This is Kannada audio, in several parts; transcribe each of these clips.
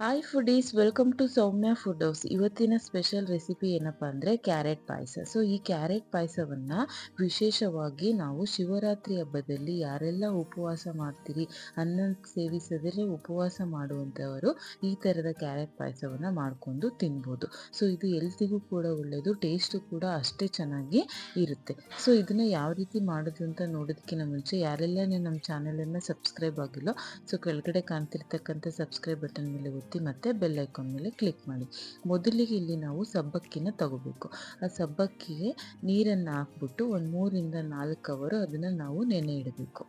Hi foodies welcome to Soumya food house ಇವತ್ತಿನ ಸ್ಪೆಷಲ್ ರೆಸಿಪಿ ಏನಪ್ಪ ಅಂದರೆ ಕ್ಯಾರೆಟ್ ಪಾಯಸ. ಸೊ ಈ ಕ್ಯಾರೆಟ್ ಪಾಯಸವನ್ನು ವಿಶೇಷವಾಗಿ ನಾವು ಶಿವರಾತ್ರಿ ಹಬ್ಬದಲ್ಲಿ ಯಾರೆಲ್ಲ ಉಪವಾಸ ಮಾಡ್ತೀರಿ, ಅನ್ನ ಸೇವಿಸದರೆ ಉಪವಾಸ ಮಾಡುವಂಥವರು ಈ ಥರದ ಕ್ಯಾರೆಟ್ ಪಾಯಸವನ್ನು ಮಾಡಿಕೊಂಡು ತಿನ್ಬೋದು. ಸೊ ಇದು ಎಲ್ತಿಗೂ ಕೂಡ ಒಳ್ಳೆಯದು ಟೇಸ್ಟು ಕೂಡ ಅಷ್ಟೇ ಚೆನ್ನಾಗಿ ಇರುತ್ತೆ. ಸೊ ಇದನ್ನು ಯಾವ ರೀತಿ ಮಾಡೋದು ಅಂತ ನೋಡೋದಕ್ಕಿಂತ ಮುಂಚೆ ಯಾರೆಲ್ಲ ನಮ್ಮ ಚಾನಲನ್ನು ಸಬ್ಸ್ಕ್ರೈಬ್ ಆಗಿಲ್ಲ ಸೊ ಕೆಳಗಡೆ ಕಾಣ್ತಿರ್ತಕ್ಕಂಥ ಸಬ್ಸ್ಕ್ರೈಬ್ ಬಟನ್ ಮೇಲೆ ಒತ್ತಿ ಮತ್ತು ಬೆಲ್ ಐಕಾನ್ ಮೇಲೆ ಕ್ಲಿಕ್ ಮಾಡಿ. ಮೊದಲಿಗೆ ಇಲ್ಲಿ ನಾವು ಸಬ್ಬಕ್ಕಿನ ತಗೋಬೇಕು. ಆ ಸಬ್ಬಕ್ಕಿಗೆ ನೀರನ್ನು ಹಾಕ್ಬಿಟ್ಟು ಒಂದು ಮೂರಿಂದ ನಾಲ್ಕು ಅವರು ಅದನ್ನು ನಾವು ನೆನೆ ಇಡಬೇಕು.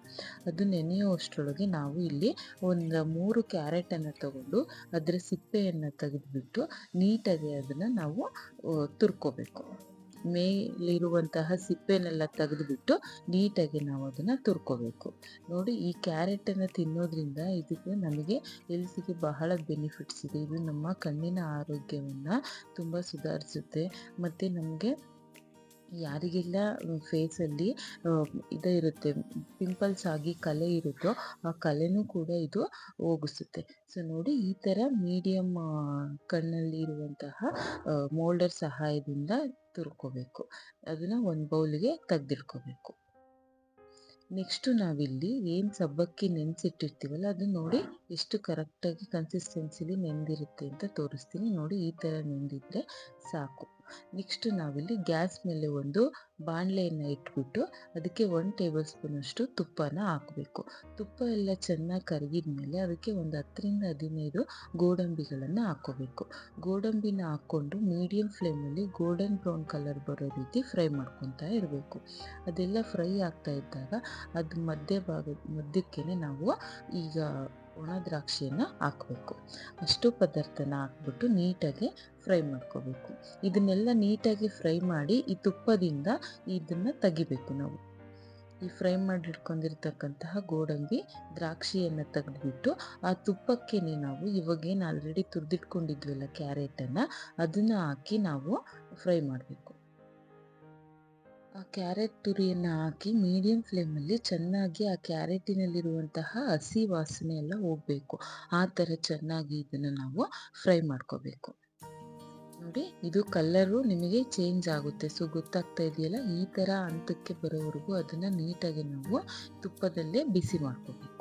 ಅದು ನೆನೆಯುವಷ್ಟರೊಳಗೆ ನಾವು ಇಲ್ಲಿ ಒಂದು ಮೂರು ಕ್ಯಾರೆಟನ್ನು ತಗೊಂಡು ಅದರ ಸಿಪ್ಪೆಯನ್ನು ತೆಗೆದುಬಿಟ್ಟು ನೀಟಾಗಿ ಅದನ್ನು ನಾವು ತುರ್ಕೋಬೇಕು. ಮೇಲಿರುವಂತಹ ಸಿಪ್ಪೆನೆಲ್ಲ ತೆಗೆದುಬಿಟ್ಟು ನೀಟಾಗಿ ನಾವು ಅದನ್ನು ತುರ್ಕೋಬೇಕು. ನೋಡಿ ಈ ಕ್ಯಾರೆಟನ್ನು ತಿನ್ನೋದ್ರಿಂದ ಇದಕ್ಕೆ ನಮಗೆ ಹೆಲ್ತಿಗೆ ಬಹಳ ಬೆನಿಫಿಟ್ಸ್ ಇದೆ. ಇದು ನಮ್ಮ ಕಣ್ಣಿನ ಆರೋಗ್ಯವನ್ನು ತುಂಬ ಸುಧಾರಿಸುತ್ತೆ. ಮತ್ತು ನಮಗೆ ಯಾರಿಗೆಲ್ಲ ಫೇಸಲ್ಲಿ ಇದು ಇರುತ್ತೆ ಪಿಂಪಲ್ಸ್ ಆಗಿ ಕಲೆ ಇರುತ್ತೋ, ಆ ಕಲೆನೂ ಕೂಡ ಇದು ಹೋಗಿಸುತ್ತೆ. ಸೊ ನೋಡಿ, ಈ ಥರ ಮೀಡಿಯಮ್ ಕಣ್ಣಲ್ಲಿ ಇರುವಂತಹ ಮೋಲ್ಡರ್ ಸಹಾಯದಿಂದ ತುರ್ಕೋಬೇಕು. ಅದನ್ನು ಒಂದು ಬೌಲ್ಗೆ ತೆಗೆದಿಟ್ಕೋಬೇಕು. ನೆಕ್ಸ್ಟು ನಾವಿಲ್ಲಿ ಏನು ಸಬ್ಬಕ್ಕಿ ನೆನೆಸಿಟ್ಟಿರ್ತೀವಲ್ಲ ಅದು ನೋಡಿ ಎಷ್ಟು ಕರೆಕ್ಟಾಗಿ ಕನ್ಸಿಸ್ಟೆನ್ಸಿಲಿ ನೆಂದಿರುತ್ತೆ ಅಂತ ತೋರಿಸ್ತೀನಿ. ನೋಡಿ, ಈ ಥರ ನೆಂದಿದ್ರೆ ಸಾಕು. ನೆಕ್ಸ್ಟ್ ನಾವಿಲ್ಲಿ ಗ್ಯಾಸ್ ಮೇಲೆ ಒಂದು ಬಾಣಲೆಯನ್ನು ಇಟ್ಬಿಟ್ಟು ಅದಕ್ಕೆ ಒಂದು ಟೇಬಲ್ ಸ್ಪೂನಷ್ಟು ತುಪ್ಪನ ಹಾಕಬೇಕು. ತುಪ್ಪ ಎಲ್ಲ ಚೆನ್ನಾಗಿ ಕರಗಿದ ಮೇಲೆ ಅದಕ್ಕೆ ಒಂದು ಹತ್ತರಿಂದ ಹದಿನೈದು ಗೋಡಂಬಿಗಳನ್ನು ಹಾಕೋಬೇಕು ಗೋಡಂಬಿನ ಹಾಕ್ಕೊಂಡು ಮೀಡಿಯಮ್ ಫ್ಲೇಮಲ್ಲಿ ಗೋಲ್ಡನ್ ಬ್ರೌನ್ ಕಲರ್ ಬರೋ ರೀತಿ ಫ್ರೈ ಮಾಡ್ಕೊತಾ ಇರಬೇಕು. ಅದೆಲ್ಲ ಫ್ರೈ ಆಗ್ತಾ ಇದ್ದಾಗ ಅದು ಮಧ್ಯ ಭಾಗ ಮಧ್ಯಕ್ಕೆ ನಾವು ಈಗ ಒಣ ದ್ರಾಕ್ಷಿಯನ್ನು ಹಾಕಬೇಕು. ಅಷ್ಟು ಪದಾರ್ಥನ ಹಾಕ್ಬಿಟ್ಟು ನೀಟಾಗಿ ಫ್ರೈ ಮಾಡ್ಕೋಬೇಕು. ಇದನ್ನೆಲ್ಲ ನೀಟಾಗಿ ಫ್ರೈ ಮಾಡಿ ಈ ತುಪ್ಪದಿಂದ ಇದನ್ನು ತೆಗಿಬೇಕು ನಾವು. ಈ ಫ್ರೈ ಮಾಡಿಟ್ಕೊಂಡಿರ್ತಕ್ಕಂತಹ ಗೋಡಂಬಿ ದ್ರಾಕ್ಷಿಯನ್ನು ತೆಗೆದುಬಿಟ್ಟು ಆ ತುಪ್ಪಕ್ಕೇನೆ ನಾವು ಇವಾಗೇನು ಆಲ್ರೆಡಿ ತುರಿದಿಟ್ಕೊಂಡಿದ್ವಲ್ಲ ಕ್ಯಾರೆಟನ್ನು, ಅದನ್ನು ಹಾಕಿ ನಾವು ಫ್ರೈ ಮಾಡಬೇಕು. ಆ ಕ್ಯಾರೆಟ್ ತುರಿಯನ್ನು ಹಾಕಿ ಮೀಡಿಯಂ ಫ್ಲೇಮಲ್ಲಿ ಚೆನ್ನಾಗಿ ಆ ಕ್ಯಾರೆಟಿನಲ್ಲಿರುವಂತಹ ಹಸಿ ವಾಸನೆ ಎಲ್ಲ ಹೋಗಬೇಕು. ಆ ಥರ ಚೆನ್ನಾಗಿ ಇದನ್ನು ನಾವು ಫ್ರೈ ಮಾಡ್ಕೋಬೇಕು. ನೋಡಿ, ಇದು ಕಲ್ಲರು ನಿಮಗೆ ಚೇಂಜ್ ಆಗುತ್ತೆ. ಸೊ, ಗೊತ್ತಾಗ್ತಾ ಇದೆಯಲ್ಲ? ಈ ಥರ ಹಂತಕ್ಕೆ ಬರೋವರೆಗೂ ಅದನ್ನು ನೀಟಾಗಿ ನಾವು ತುಪ್ಪದಲ್ಲೇ ಬಿಸಿ ಮಾಡ್ಕೋಬೇಕು.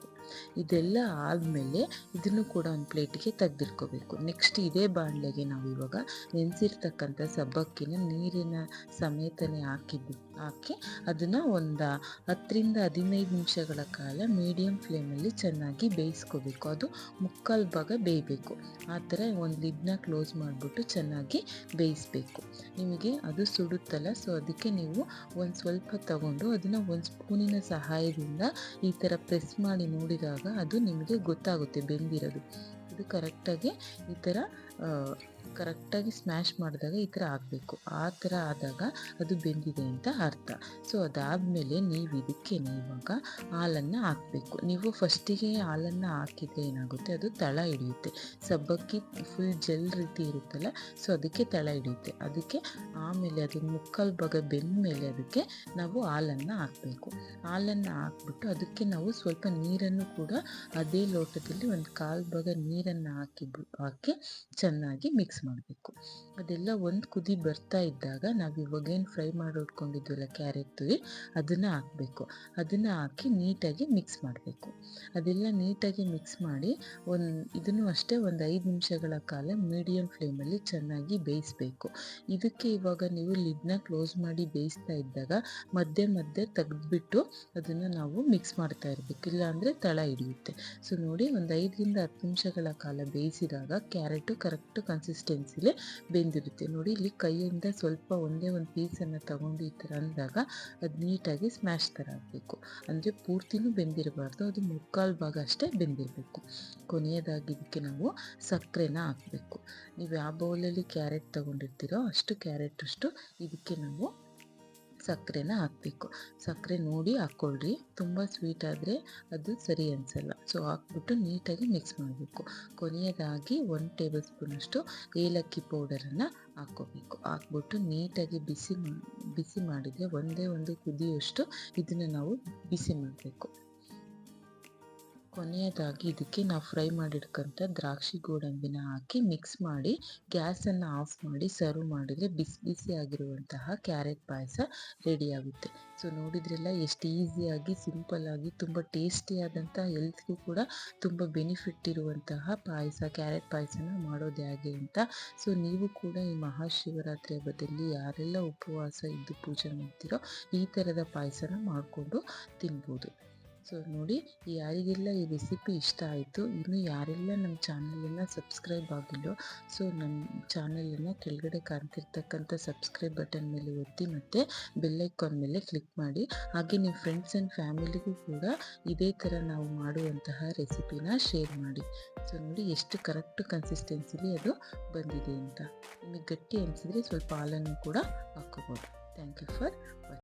ಇದೆಲ್ಲ ಆದಮೇಲೆ ಇದನ್ನು ಕೂಡ ಒಂದು ಪ್ಲೇಟಿಗೆ ತೆಗೆದಿಟ್ಕೋಬೇಕು. ನೆಕ್ಸ್ಟ್ ಇದೇ ಬಾಣಲೆಗೆ ನಾವು ಇವಾಗ ನೆನೆಸಿರ್ತಕ್ಕಂಥ ಸಬ್ಬಕ್ಕಿನ ನೀರಿನ ಸಮೇತನೇ ಹಾಕಿದ್ದು ಹಾಕಿ ಅದನ್ನು ಒಂದು ಹತ್ತರಿಂದ ಹದಿನೈದು ನಿಮಿಷಗಳ ಕಾಲ ಮೀಡಿಯಮ್ ಫ್ಲೇಮಲ್ಲಿ ಚೆನ್ನಾಗಿ ಬೇಯಿಸ್ಕೋಬೇಕು. ಅದು ಮುಕ್ಕಾಲು ಭಾಗ ಬೇಯಬೇಕು. ಆ ಥರ ಒಂದು ಲಿಡ್ನ ಕ್ಲೋಸ್ ಮಾಡಿಬಿಟ್ಟು ಚೆನ್ನಾಗಿ ಬೇಯಿಸ್ಬೇಕು. ನಿಮಗೆ ಅದು ಸುಡುತ್ತಲ್ಲ, ಸೊ ಅದಕ್ಕೆ ನೀವು ಒಂದು ಸ್ವಲ್ಪ ತಗೊಂಡು ಅದನ್ನು ಒಂದು ಸ್ಪೂನಿನ ಸಹಾಯದಿಂದ ಈ ಥರ ಪ್ರೆಸ್ ಮಾಡಿ ನೋಡಿದಾಗ ಅದು ನಿಮಗೆ ಗೊತ್ತಾಗುತ್ತೆ ಬೆಂದಿರೋದು. ಇದು ಕರೆಕ್ಟಾಗಿ ಈ ಥರ ಕರೆಕ್ಟಾಗಿ ಸ್ಮ್ಯಾಶ್ ಮಾಡಿದಾಗ ಈ ಥರ ಆಗಬೇಕು. ಆ ಥರ ಆದಾಗ ಅದು ಬೆಂದಿದೆ ಅಂತ ಅರ್ಥ. ಸೊ, ಅದಾದಮೇಲೆ ನೀವು ಇದಕ್ಕೆ ಇವಾಗ ಹಾಲನ್ನು ಹಾಕಬೇಕು. ನೀವು ಫಸ್ಟಿಗೆ ಹಾಲನ್ನು ಹಾಕಿದ್ರೆ ಏನಾಗುತ್ತೆ? ಅದು ತಳ ಹಿಡಿಯುತ್ತೆ. ಸಬ್ಬಕ್ಕಿ ಫುಲ್ ಜೆಲ್ ರೀತಿ ಇರುತ್ತಲ್ಲ, ಸೊ ಅದಕ್ಕೆ ತಳ ಹಿಡಿಯುತ್ತೆ. ಅದಕ್ಕೆ ಆಮೇಲೆ ಅದು ಮುಕ್ಕಾಲು ಭಾಗ ಬೆಂದ ಮೇಲೆ ಅದಕ್ಕೆ ನಾವು ಹಾಲನ್ನು ಹಾಕಬೇಕು. ಹಾಲನ್ನು ಹಾಕ್ಬಿಟ್ಟು ಅದಕ್ಕೆ ನಾವು ಸ್ವಲ್ಪ ನೀರನ್ನು ಕೂಡ ಅದೇ ಲೋಟದಲ್ಲಿ ಒಂದು ಕಾಲು ಭಾಗ ನೀರನ್ನು ಹಾಕಿ ಹಾಕಿ ಚೆನ್ನಾಗಿ ಮಿಕ್ಸ್ ಮಾಡಬೇಕು. ಅದೆಲ್ಲ ಒಂದು ಕುದಿ ಬರ್ತಾ ಇದ್ದಾಗ ನಾವು ಇವಾಗೇನು ಫ್ರೈ ಮಾಡಿ ಕ್ಯಾರೆಟ್ ತುರಿ, ಅದನ್ನು ಹಾಕಬೇಕು. ಅದನ್ನು ಹಾಕಿ ನೀಟಾಗಿ ಮಿಕ್ಸ್ ಮಾಡಬೇಕು. ಅದೆಲ್ಲ ನೀಟಾಗಿ ಮಿಕ್ಸ್ ಮಾಡಿ ಒಂದು ಇದನ್ನು ಅಷ್ಟೇ ಒಂದು ಐದು ನಿಮಿಷಗಳ ಕಾಲ ಮೀಡಿಯಮ್ ಫ್ಲೇಮಲ್ಲಿ ಚೆನ್ನಾಗಿ ಬೇಯಿಸಬೇಕು. ಇದಕ್ಕೆ ಇವಾಗ ನೀವು ಲಿಡ್ನ ಕ್ಲೋಸ್ ಮಾಡಿ ಬೇಯಿಸ್ತಾ ಇದ್ದಾಗ ಮಧ್ಯೆ ಮಧ್ಯೆ ತೆಗೆದ್ಬಿಟ್ಟು ಅದನ್ನು ನಾವು ಮಿಕ್ಸ್ ಮಾಡ್ತಾ ಇರಬೇಕು. ಇಲ್ಲಾಂದರೆ ತಳ ಹಿಡಿಯುತ್ತೆ. ಸೊ, ನೋಡಿ ಒಂದು ಐದರಿಂದ ಹತ್ತು ನಿಮಿಷಗಳ ಕಾಲ ಬೇಯಿಸಿದಾಗ ಕ್ಯಾರೆಟು ಕರೆಕ್ಟ್ ಕನ್ಸಿಸ್ಟೆನ್ಸಿಲಿ ಬೆಂದಿರುತ್ತೆ. ನೋಡಿ, ಇಲ್ಲಿ ಕೈಯಿಂದ ಸ್ವಲ್ಪ ಒಂದೇ ಒಂದು ಪೀಸನ್ನು ತಗೊಂಡು ಈ ಥರ ಅಂದಾಗ ಅದು ನೀಟಾಗಿ ಸ್ಮ್ಯಾಶ್ ಥರ ಆಗಬೇಕು. ಅಂದರೆ ಪೂರ್ತಿನೂ ಬೆಂದಿರಬಾರ್ದು, ಅದು ಮುಕ್ಕಾಲು ಭಾಗ ಅಷ್ಟೇ ಬೆಂದಿರಬೇಕು. ಕೊನೆಯದಾಗಿ ಇದಕ್ಕೆ ನಾವು ಸಕ್ಕರೆನ ಹಾಕಬೇಕು. ನೀವು ಯಾವ ಬೌಲಲ್ಲಿ ಕ್ಯಾರೆಟ್ ತೊಗೊಂಡಿರ್ತೀರೋ ಅಷ್ಟು ಕ್ಯಾರೆಟ್ ಅಷ್ಟು ಇದಕ್ಕೆ ನಾವು ಸಕ್ಕರೆನ ಹಾಕಬೇಕು. ಸಕ್ಕರೆ ನೋಡಿ ಹಾಕ್ಕೊಳ್ರಿ. ತುಂಬ ಸ್ವೀಟ್ ಆದರೆ ಅದು ಸರಿ ಅನಿಸಲ್ಲ. ಸೊ ಹಾಕ್ಬಿಟ್ಟು ನೀಟಾಗಿ ಮಿಕ್ಸ್ ಮಾಡಬೇಕು. ಕೊನೆಯದಾಗಿ ಒಂದು ಟೇಬಲ್ ಸ್ಪೂನಷ್ಟು ಏಲಕ್ಕಿ ಪೌಡರನ್ನು ಹಾಕ್ಕೋಬೇಕು. ಹಾಕ್ಬಿಟ್ಟು ನೀಟಾಗಿ ಬಿಸಿ ಬಿಸಿ ಮಾಡಿದರೆ ಒಂದೇ ಒಂದು ಕುದಿಯಷ್ಟು ಇದನ್ನು ನಾವು ಬಿಸಿ ಮಾಡಬೇಕು. ಕೊನೆಯದಾಗಿ ಇದಕ್ಕೆ ನಾವು ಫ್ರೈ ಮಾಡಿರ್ತಕ್ಕಂಥ ದ್ರಾಕ್ಷಿ ಗೋಡಂಬಿನ ಹಾಕಿ ಮಿಕ್ಸ್ ಮಾಡಿ ಗ್ಯಾಸನ್ನು ಆಫ್ ಮಾಡಿ ಸರ್ವ್ ಮಾಡಿದರೆ ಬಿಸಿ ಬಿಸಿ ಆಗಿರುವಂತಹ ಕ್ಯಾರೆಟ್ ಪಾಯಸ ರೆಡಿ ಆಗುತ್ತೆ. ಸೊ ನೋಡಿದ್ರೆಲ್ಲ ಎಷ್ಟು ಈಸಿಯಾಗಿ ಸಿಂಪಲ್ಲಾಗಿ ತುಂಬ ಟೇಸ್ಟಿಯಾದಂಥ ಹೆಲ್ತ್ಗೂ ಕೂಡ ತುಂಬ ಬೆನಿಫಿಟ್ ಇರುವಂತಹ ಪಾಯಸ, ಕ್ಯಾರೆಟ್ ಪಾಯಸನ ಮಾಡೋದು ಹೇಗೆ ಅಂತ. ಸೊ ನೀವು ಕೂಡ ಈ ಮಹಾಶಿವರಾತ್ರಿ ಹಬ್ಬದಲ್ಲಿ ಯಾರೆಲ್ಲ ಉಪವಾಸ ಇದ್ದು ಪೂಜೆ ಮಾಡ್ತೀರೋ ಈ ಥರದ ಪಾಯಸನ ಮಾಡಿಕೊಂಡು ತಿನ್ಬೋದು. ಸೊ ನೋಡಿ ಯಾರಿಗೆಲ್ಲ ಈ ರೆಸಿಪಿ ಇಷ್ಟ ಆಯಿತು, ಇನ್ನು ಯಾರೆಲ್ಲ ನಮ್ಮ ಚಾನಲನ್ನು ಸಬ್ಸ್ಕ್ರೈಬ್ ಆಗಿಲ್ಲೋ ಸೊ ನಮ್ಮ ಚಾನಲನ್ನು ಕೆಳಗಡೆ ಕಾಣ್ತಿರ್ತಕ್ಕಂಥ ಸಬ್ಸ್ಕ್ರೈಬ್ ಬಟನ್ ಮೇಲೆ ಒತ್ತಿ ಮತ್ತು ಬೆಲ್ಲೈಕಾನ್ ಮೇಲೆ ಕ್ಲಿಕ್ ಮಾಡಿ. ಹಾಗೆ ನಿಮ್ಮ ಫ್ರೆಂಡ್ಸ್ ಆ್ಯಂಡ್ ಫ್ಯಾಮಿಲಿಗೂ ಕೂಡ ಇದೇ ಥರ ನಾವು ಮಾಡುವಂತಹ ರೆಸಿಪಿನ ಶೇರ್ ಮಾಡಿ. ಸೊ ನೋಡಿ, ಎಷ್ಟು ಕರೆಕ್ಟ್ ಕನ್ಸಿಸ್ಟೆನ್ಸಿಲಿ ಅದು ಬಂದಿದೆ ಅಂತ. ನಿಮಗೆ ಗಟ್ಟಿ ಅನಿಸಿದ್ರೆ ಸ್ವಲ್ಪ ಹಾಲನ್ನು ಕೂಡ ಹಾಕೋಬೋದು ಥ್ಯಾಂಕ್ ಯು ಫಾರ್